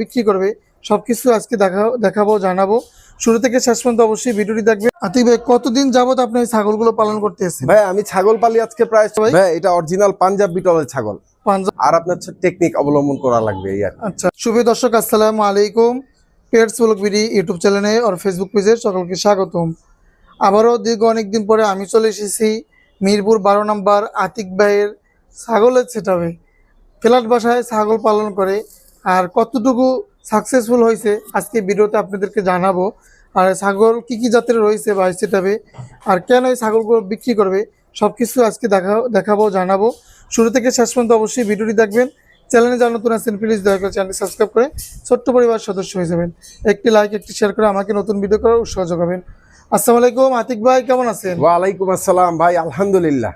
বিক্রি করবে। সবকিছু আজকে দেখা দেখাবো জানাব। শুরু থেকে শেষ পর্যন্ত অবশ্যই ভিডিওটি দেখবে আতিক ভাই কতদিন যাবত আপনি এই ছাগলগুলো পালন করতে এসেছেন? ভাই আমি ছাগল পালি আজকে প্রায় ভাই? ভাই এটা অরিজিনাল পাঞ্জাব বিটলের ছাগল। পাঞ্জাব আর আপনার টেকনিক অবলম্বন করা লাগবে আচ্ছা শুভ দর্শক আসসালামু আলাইকুম। পেটস ব্লগ বিডি ইউটিউব চ্যানেলে আর ফেসবুক পেজে সকলকে স্বাগতম। আবারও দীর্ঘ অনেকদিন পরে আমি চলে এসেছি মিরপুর বারো নম্বর আতিক ভাইয়ের ছাগলের সেটাবে ফ্ল্যাট বাসায় ছাগল পালন করে। আর কতটুকু সাকসেসফুল হয়েছে, আজকে ভিডিওতে আপনাদেরকে জানাব। আর ছাগল কি কি জাতের রয়েছে বা সেটাবে আর কেন এই ছাগলগুলো বিক্রি করবে সব কিছু আজকে দেখা, দেখাবো, জানাব। শুরু থেকে শেষ পর্যন্ত অবশ্যই ভিডিওটি দেখবেন। চ্যানেলে যারা নতুন আছেন প্লিজ দয়া করে চ্যানেলটি সাবস্ক্রাইব করে ছোট্ট পরিবার সদস্য হয়ে যাবেন। একটি লাইক একটি শেয়ার করে আমাকে নতুন ভিডিও করার উৎসাহ যোগাবেন। আসসালামু আলাইকুম, আতিক ভাই, কেমন আছেন? ওয়ালাইকুম আসসালাম, ভাই, আলহামদুলিল্লাহ।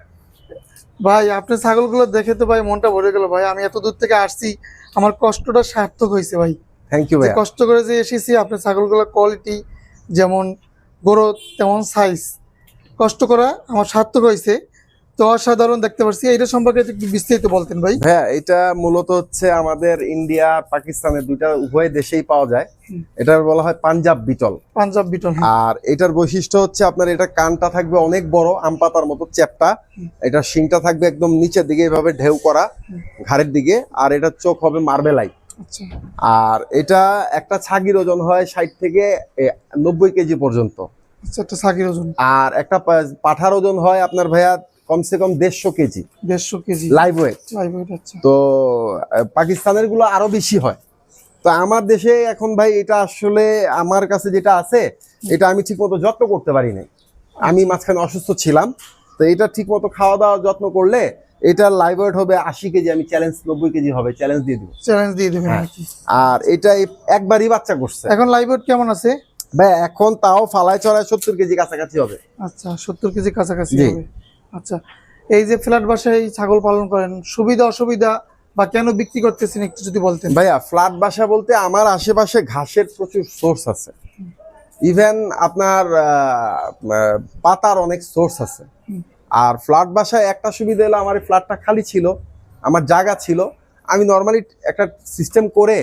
ভাই আপনার ছাগলগুলো দেখে তো ভাই মনটা ভরে গেল ভাই। আমি এত দূর থেকে আসছি আমার কষ্টটা সার্থক হয়েছে ভাই। থ্যাংক ইউ ভাই কষ্ট করে যে এসেছি আপনার ছাগলগুলোর কোয়ালিটি যেমন গ্রোথ তেমন সাইজ কষ্ট করা আমার সার্থক হয়েছে। তো অসাধারণ দেখতে পাচ্ছি এইটা সম্পর্কে একটু বিস্তারিত বলতেন ভাই। হ্যাঁ এটা মূলত হচ্ছে আমাদের ইন্ডিয়া পাকিস্তানের দুইটা উভয় দেশেই পাওয়া যায়। এটার বলা হয় পাঞ্জাব বিটল। পাঞ্জাব বিটন আর এটার বৈশিষ্ট্য হচ্ছে আপনার এটা কানটা থাকবে অনেক বড় আম পাতার মতো চ্যাপটা। এটা শিংটা থাকবে একদম নিচের দিকে এভাবে ঢেউ করা ঘাড়ের দিকে। আর এটার চোখ হবে মার্বেলাই। আচ্ছা। আর এটা একটা ছাগির ওজন হয় ষাট থেকে নব্বই কেজি পর্যন্ত। আচ্ছা ওজন। আর একটা পাঠার ওজন হয় আপনার ভাইয়া কমসে কম দেড়শো কেজি। দেড়শো কেজি। লাইভ ওয়েট লাইভ ওয়েট আচ্ছা। তো পাকিস্তানেরগুলো আরও বেশি হয়। তো আমার দেশে এখন ভাই এটা আসলে আমার কাছে যেটা আছে এটা আমি ঠিকমতো যত্ন করতে পারি নাই। আমি মাঝখানে অসুস্থ ছিলাম তো এটা ঠিকমতো খাওয়া দাওয়া যত্ন করলে এটা লাইভ ওয়েট হবে আশি কেজি আমি চ্যালেঞ্জ নব্বই কেজি হবে চ্যালেঞ্জ দিয়ে দিব। চ্যালেঞ্জ দিয়ে দেবেন হ্যাঁ। আর এটা একবারই বাচ্চা করছে। এখন লাইভ ওয়েট কেমন আছে? ভাই এখন তাও ফালায় চড়ায় সত্তর কেজি কাছাকাছি হবে। আচ্ছা সত্তর কেজি কাছাকাছি। হবে। আচ্ছা এই যে ফ্ল্যাট বাসায় ছাগল পালন করেন সুবিধা অসুবিধা বা কেন বিক্রি করতেছেন একটু যদি বলতেন? ভাইয়া ফ্ল্যাট বাসা বলতে আমার আশেপাশে ঘাসের প্রচুর সোর্স আছে। ইভেন আপনার পাতার অনেক সোর্স আছে। আর ফ্ল্যাট বাসায় একটা সুবিধা হলো আমার ফ্ল্যাটটা খালি ছিল আমার জায়গা ছিল। আমি নর্মালি একটা সিস্টেম করে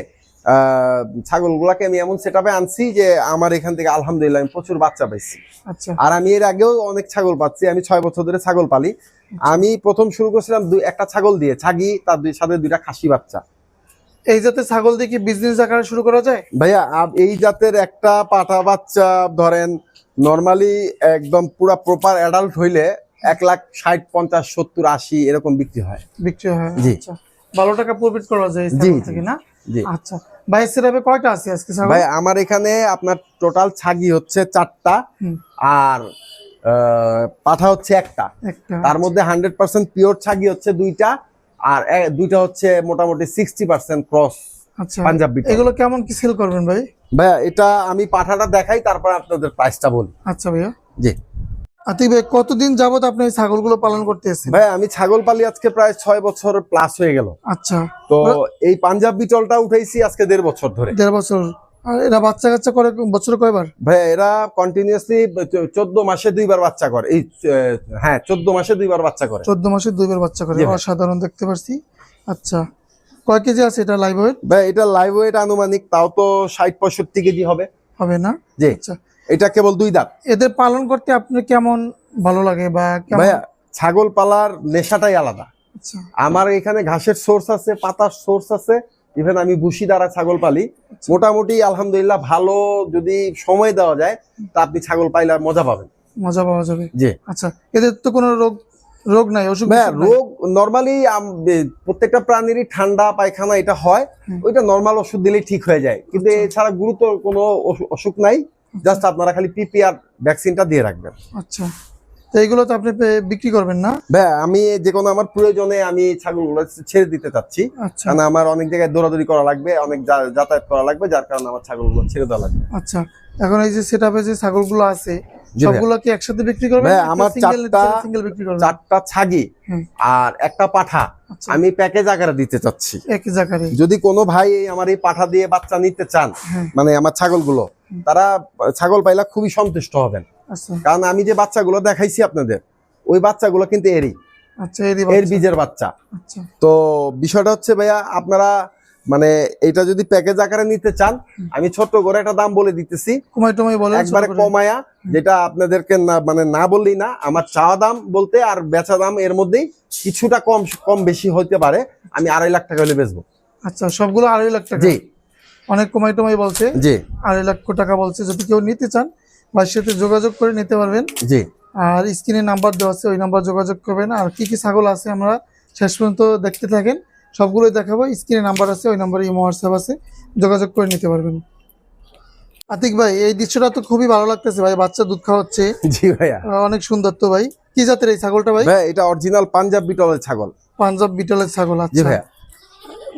ছাগলগুলাকে আমি এমন সেট আনছি যে আমার এখান থেকে আলহামদুলিল্লাহ আমি প্রচুর বাচ্চা পাইছি। আচ্ছা। আর আমি এর আগেও অনেক ছাগল পাচ্ছি আমি ছয় বছর ধরে ছাগল পালি। আমি প্রথম শুরু করেছিলাম দুই একটা ছাগল দিয়ে ছাগি তার দুই সাথে দুইটা খাসি বাচ্চা। এই জাতে ছাগল দিয়ে কি বিজনেস আকারে শুরু করা যায়? ভাইয়া এই জাতের একটা পাঠা বাচ্চা ধরেন নর্মালি একদম পুরা প্রপার অ্যাডাল্ট হইলে এক লাখ ষাট পঞ্চাশ সত্তর আশি এরকম বিক্রি হয়। বিক্রি হয় জি। আচ্ছা। ভালো টাকা প্রফিট করা যায় জি, থেকে না? জি। আচ্ছা। ভাই সেটাবে কয়টা আছে আজকে ভাই আমার এখানে আপনার টোটাল ছাগি হচ্ছে চারটা আর পাঠা হচ্ছে একটা। তার মধ্যে হান্ড্রেড পার্সেন্ট পিওর ছাগি হচ্ছে দুইটা আর দুইটা হচ্ছে মোটামুটি সিক্সটি পার্সেন্ট ক্রস আচ্ছা। এগুলো কেমন কি সেল করবেন ভাই? ভাইয়া এটা আমি পাঠাটা দেখাই তারপর আপনাদের প্রাইসটা বলি। আচ্ছা ভাইয়া। জি। আতিক ভাই কতদিন যাবত আপনি এই ছাগলগুলো পালন করতে এসেছেন? ভাই আমি ছাগল পালি আজকে প্রায় ছয় বছর প্লাস হয়ে গেল। আচ্ছা। তো এই পাঞ্জাব বিটলটা উঠাইছি আজকে দেড় বছর ধরে। দেড় বছর। আর এরা বাচ্চা কাচ্চা করে বছরে কয়বার? ভাই এরা কন্টিনিউয়াসলি চোদ্দ মাসে দুইবার বাচ্চা করে। এই হ্যাঁ চোদ্দ মাসে দুইবার বাচ্চা করে। চোদ্দ মাসে দুইবার বাচ্চা করে। অসাধারণ দেখতে পাচ্ছি আচ্ছা কয় কেজি আছে এটা লাইভ ওয়েট ভাই এটা লাইভ ওয়েট আনুমানিক তাও তো ষাট পঁয়ষট্টি কেজি হবে। হবে না? জি। আচ্ছা এটা কেবল দুই দাঁত। এদের পালন করতে আপনি কেমন ভালো লাগে বা ভাইয়া ছাগল পালার নেশাটাই আলাদা। আচ্ছা। আমার এখানে ঘাসের সোর্স আছে পাতার সোর্স আছে ইভেন আমি ভুসি দ্বারা ছাগল পালি। মোটামুটি আলহামদুলিল্লাহ ভালো যদি সময় দেওয়া যায় তা আপনি ছাগল পাইলে মজা পাবেন। মজা পাওয়া যাবে। জি। আচ্ছা এদের তো কোনো রোগ রোগ নাই অসুখ রোগ নর্মালি প্রত্যেকটা প্রাণীরই ঠান্ডা পায়খানা এটা হয়। ওইটা নর্মাল ওষুধ দিলেই ঠিক হয়ে যায়। কিন্তু আচ্ছা। এছাড়া গুরুতর কোনো অসুখ নাই। জাস্ট আপনারা খালি পিপিআর ভ্যাকসিনটা দিয়ে রাখবেন। আচ্ছা। তো এইগুলো তো আপনি বিক্রি করবেন না? হ্যাঁ আমি যে কোনো আমার প্রয়োজনে আমি ছাগলগুলো ছেড়ে দিতে চাচ্ছি। আচ্ছা। কারণ আমার অনেক জায়গায় দৌড়াদৌড়ি করা লাগবে অনেক যাতায়াত করা লাগবে যার কারণে আমার ছাগলগুলো ছেড়ে দেওয়া লাগবে। আচ্ছা। এখন এই যে সেটআপে যে ছাগলগুলো আছে। সবগুলো কি একসাথে বিক্রি করবেন আমার চারটা- সিঙ্গেল বিক্রি করবেন? চারটা ছাগি আর একটা পাঠা। আচ্ছা। আমি প্যাকেজ আকারে দিতে চাচ্ছি। একই জায়গায় যদি কোনো ভাই আমার এই পাঠা দিয়ে বাচ্চা নিতে চান মানে আমার ছাগলগুলো। তারা ছাগল পাইলা খুবই সন্তুষ্ট হবেন। আচ্ছা। কারণ আমি যে বাচ্চাগুলো দেখাইছি আপনাদের ওই বাচ্চাগুলো কিন্তু এরই। আচ্ছা এর বীজের বাচ্চা। তো বিষয়টা হচ্ছে ভাইয়া আপনারা মানে এটা যদি প্যাকেজ আকারে নিতে চান আমি ছোট্ট করে একটা দাম বলে দিতেছি। কুমাই টুমাই বলে একবারে কমায়া যেটা আপনাদেরকে না মানে না বললেই না আমার চাওয়া দাম বলতে আর বেচা দাম এর মধ্যেই কিছুটা কম কম বেশি হইতে পারে। আমি আড়াই লাখ টাকা হলে বেচবো। আচ্ছা সবগুলো আড়াই লাখ টাকা? জি। অনেক কমাই টমাই বলছে। জি। আড়াই লক্ষ টাকা বলছে যদি কেউ নিতে চান ভাইয়ের সাথে যোগাযোগ করে নিতে পারবেন। জি। আর স্ক্রিনে নাম্বার দেওয়া আছে ওই নাম্বার যোগাযোগ করবেন। আর কি কি ছাগল আছে আমরা শেষ পর্যন্ত দেখতে থাকেন। সবগুলোই দেখাবো। স্ক্রিনে নাম্বার আছে ওই নাম্বারে ইমো হোয়াটসঅ্যাপ আছে। যোগাযোগ করে নিতে পারবেন। আতিক ভাই এই দৃশ্যটা তো খুবই ভালো লাগতেছে ভাই বাচ্চা দুধ খাওয়াচ্ছে। জি ভাইয়া। অনেক সুন্দর তো ভাই। কি জাতের এই ছাগলটা ভাই? ভাই এটা অরিজিনাল পাঞ্জাব বিটলের ছাগল। পাঞ্জাব বিটলের ছাগল জি আচ্ছা। ভাইয়া।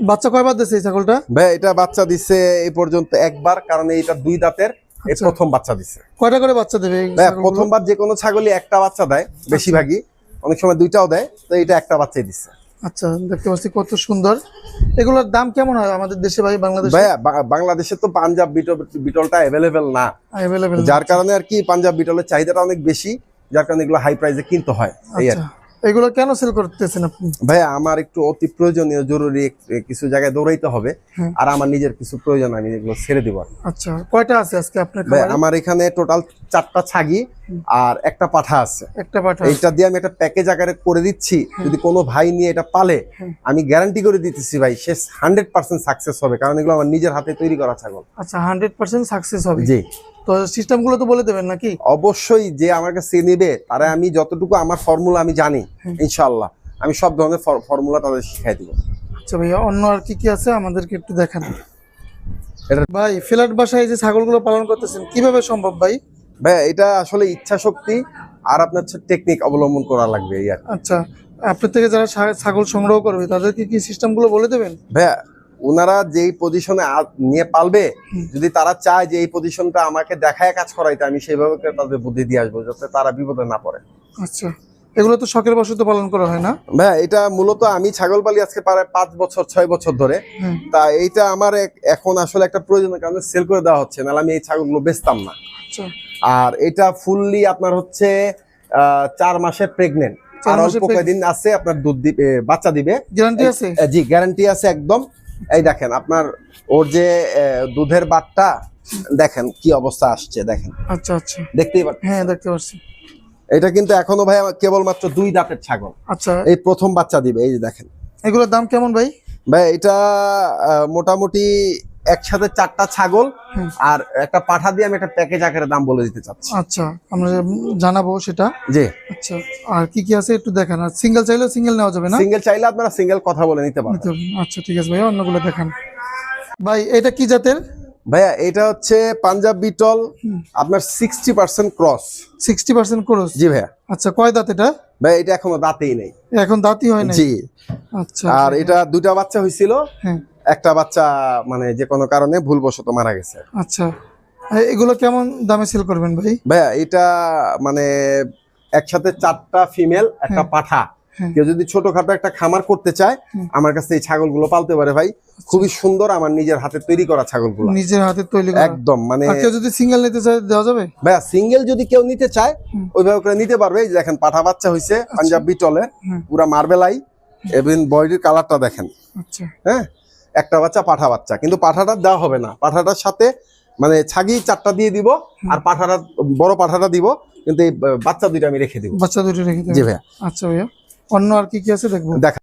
বাচ্চা কয়বার দিচ্ছে এই ছাগলটা? ভাই এটা বাচ্চা দিছে এই পর্যন্ত একবার কারণ এটা দুই দাঁতের এই আচ্ছা। প্রথম বাচ্চা দিছে। কয়টা করে বাচ্চা দেবে প্রথমবার যে কোনো ছাগলই একটা বাচ্চা দেয় বেশিরভাগই। অনেক সময় দুইটাও দেয় তো এটা একটা বাচ্চাই দিচ্ছে আচ্ছা দেখতে পাচ্ছি কত সুন্দর। এগুলোর দাম কেমন হয় আমাদের দেশে ভাই বাংলাদেশে? ভাইয়া বাংলাদেশে তো পাঞ্জাব বিটল বিটলটা অ্যাভেলেবেল না। অ্যাভেলেবেল যার কারণে আর কি পাঞ্জাব বিটলের চাহিদাটা অনেক বেশি যার কারণে এগুলো হাই প্রাইসে কিনতে হয় এই আর আচ্ছা। এগুলো কেন সেল করতেছেন আপনি? ভাইয়া আমার একটু অতি প্রয়োজনীয় জরুরি কিছু জায়গায় দৌড়াইতে হবে। আর আমার নিজের কিছু প্রয়োজন আমি এগুলো ছেড়ে দিব। আচ্ছা কয়টা আছে আজকে আপনার ভাই আমার এখানে টোটাল চারটা ছাগি আর একটা পাঠা আছে। একটা পাঠা এটা দিয়ে আমি একটা প্যাকেজ আকারে করে দিচ্ছি। যদি কোনো ভাই নিয়ে এটা পালে আমি গ্যারান্টি করে দিতেছি ভাই সে হান্ড্রেড পার্সেন্ট সাকসেস হবে। কারণ এগুলো আমার নিজের হাতে তৈরি করা ছাগল। আচ্ছা হান্ড্রেড পার্সেন্ট সাকসেস হবে। জি। তো সিস্টেমগুলো তো বলে দেবেন নাকি? অবশ্যই যে আমার কাছে নিবে তারা আমি যতটুকু আমার ফর্মুলা আমি জানি ইনশাল্লাহ আমি সব ধরনের ফর্মুলা তাদের শিখাই দিব। আচ্ছা ভাইয়া অন্য আর কি কি আছে? আমাদেরকে একটু দেখান। এটা- ভাই ফ্ল্যাট বাসায় যে ছাগলগুলো পালন করতেছেন কীভাবে সম্ভব ভাই? ভাই এটা আসলে ইচ্ছা শক্তি আর আপনার টেকনিক অবলম্বন করা লাগবে আচ্ছা আপনার থেকে যারা ছাগল সংগ্রহ করবে তাদেরকে কি সিস্টেমগুলো বলে দেবেন? ভাইয়া ওনারা যেই পজিশনে নিয়ে পালবে যদি তারা চায় যে এই পজিশনটা আমাকে দেখায় কাজ করাইতে আমি সেইভাবে তাদের বুদ্ধি দিয়ে আসব যাতে তারা বিপদে না পড়ে। আচ্ছা। এগুলো তো শখের বশত পালন করা হয় না? ভাইয়া এটা মূলত আমি ছাগল পালি আজকে প্রায় পাঁচ বছর ছয় বছর ধরে। তা এইটা আমার এখন আসলে একটা প্রয়োজনের কারণে সেল করে দেওয়া হচ্ছে নাহলে আমি এই ছাগলগুলো বেচতাম না। আচ্ছা। আর এটা ফুললি আপনার হচ্ছে চার মাসের প্রেগনেন্ট আর অল্প কয়েকদিন আছে আপনার দুধ দিবে বাচ্চা দিবে। গ্যারান্টি আছে? জি গ্যারান্টি আছে একদম। এই দেখেন আপনার ওর যে দুধের বাটটা দেখেন কি অবস্থা আসছে দেখেন। আচ্ছা আচ্ছা। দেখতেই পাচ্ছেন? হ্যাঁ দেখতে পাচ্ছি। এটা কিন্তু এখনও ভাই কেবলমাত্র দুই দাঁতের ছাগল। আচ্ছা। এই প্রথম বাচ্চা দিবে এই যে দেখেন। এগুলোর দাম কেমন ভাই? ভাই এটা মোটামুটি একসাথে চারটা ছাগল। আর একটা পাঠা দিয়ে আমি একটা প্যাকেজ আকারে দাম বলে দিতে চাচ্ছি। আচ্ছা আমরা জানাব সেটা। জি। আচ্ছা আর কি কি আছে একটু দেখেন। আর সিঙ্গেল চাইলেও সিঙ্গেল নেওয়া যাবে না? সিঙ্গেল চাইলে আপনারা সিঙ্গেল কথা বলে নিতে পারেন। আচ্ছা ঠিক আছে ভাই অন্যগুলো দেখান। ভাই এটা কি জাতের? ভাইয়া এটা হচ্ছে পাঞ্জাব বিটল আপনার sixty percent cross sixty percent cross জি ভাইয়া। আচ্ছা কয় দাঁত এটা? ভাই এটা এখনও দাঁতেই নেই। এখন দাঁতই হয় না জি। আচ্ছা আর এটা দুইটা বাচ্চা হয়েছিল। হ্যাঁ। একটা বাচ্চা মানে যে কোনো কারণে ভুলবশত মারা গেছে। আচ্ছা। এগুলো কেমন দামে সেল করবেন ভাই? ভাইয়া এটা মানে একসাথে চারটা ফিমেল একটা পাঠা। হ্যাঁ। কেউ যদি ছোটখাটো একটা খামার করতে চায় আমার কাছে এই ছাগলগুলো পালতে পারে ভাই। খুবই সুন্দর আমার নিজের হাতে তৈরি করা ছাগলগুলো। নিজের হাতে তৈরি একদম মানে কেউ যদি সিঙ্গেল নিতে চায় দেওয়া যাবে? ভাইয়া সিঙ্গেল যদি কেউ নিতে চায়। ওইভাবে করে নিতে পারবে। এই যে দেখেন পাঠা বাচ্চা হয়েছে পাঞ্জাব বিটলের। পুরা মার্বেলাই এবং বডির কালারটা দেখেন। আচ্ছা। হ্যাঁ? একটা বাচ্চা পাঠা বাচ্চা। কিন্তু পাঠাটা দেওয়া হবে না। পাঠাটার সাথে মানে ছাগি চারটা দিয়ে দিব আর পাঠাটা বড় পাঠাটা দিব কিন্তু এই বাচ্চা দুইটা আমি রেখে দিব। বাচ্চা দুইটা রেখে দিব। জি ভাইয়া। আচ্ছা ভাইয়া। অন্য আর কি কি আছে দেখব? দেখা